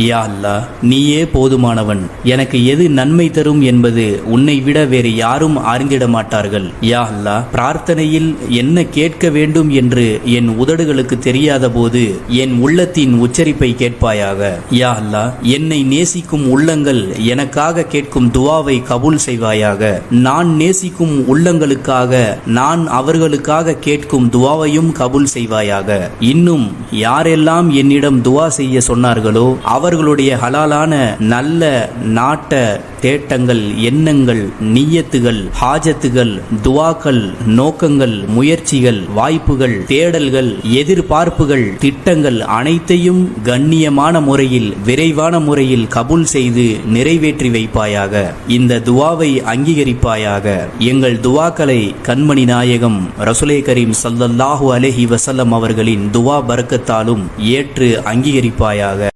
யா அல்லா நீயே போதுமானவன். எனக்கு எது நன்மை தரும் என்பது உன்னை விட வேறு யாரும் அறிந்திட மாட்டார்கள். யா அல்லா பிரார்த்தனையில் என்ன கேட்க வேண்டும் என்று என் உதடுகளுக்கு தெரியாத போது என் உள்ளத்தின் உச்சரிப்பை கேட்பாயாக. யா அல்லா என்னை நேசிக்கும் உள்ளங்கள் எனக்காக கேட்கும் துவாவை கபூல் செய்வாயாக. நான் நேசிக்கும் உள்ளங்களுக்காக நான் அவர்களுக்காக கேட்கும் துவாவையும் கபூல் செய்வாயாக. இன்னும் யாரெல்லாம் என்னிடம் துவா செய்ய சொன்னார்களோ அவர்களுடைய ஹலாலான நல்ல நாட்ட தேட்டங்கள் எண்ணங்கள் நீயத்துகள் ஹாஜத்துகள் துவாக்கள் நோக்கங்கள் முயற்சிகள் வாய்ப்புகள் தேடல்கள் எதிர்பார்ப்புகள் திட்டங்கள் அனைத்தையும் கண்ணியமான முறையில் விரைவான முறையில் கபூல் செய்து நிறைவேற்றி வைப்பாயாக. இந்த துவாவை அங்கீகரிப்பாயாக. எங்கள் துவாக்களை கண்மணி நாயகம் ரசுலே கரீம் சல்லல்லாஹு அலஹி வசல்லம் அவர்களின் துவா பரக்கத்தாலும் ஏற்று அங்கீகரிப்பாயாக.